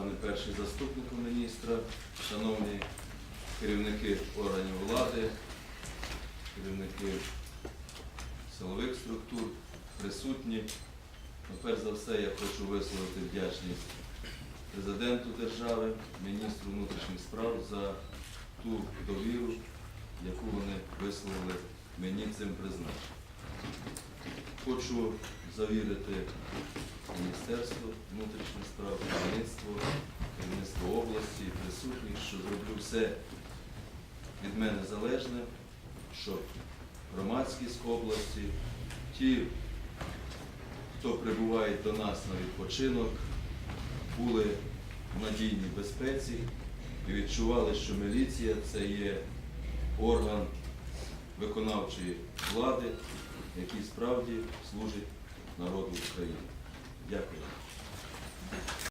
пане перший заступнику міністра, шановні керівники органів влади, керівники силових структур, присутні. Ну, Перш за все, я хочу висловити вдячність президенту держави, міністру внутрішніх справ за ту довіру, яку вони висловили мені цим призначенням. Хочу завірити Міністерство внутрішніх справ, області, присутніх, що зроблю все від мене залежне, щоб громадськість області, ті, хто прибуває до нас на відпочинок, були в надійній безпеці і відчували, що міліція це є орган виконавчої влади, який справді служить народу України. Дякую.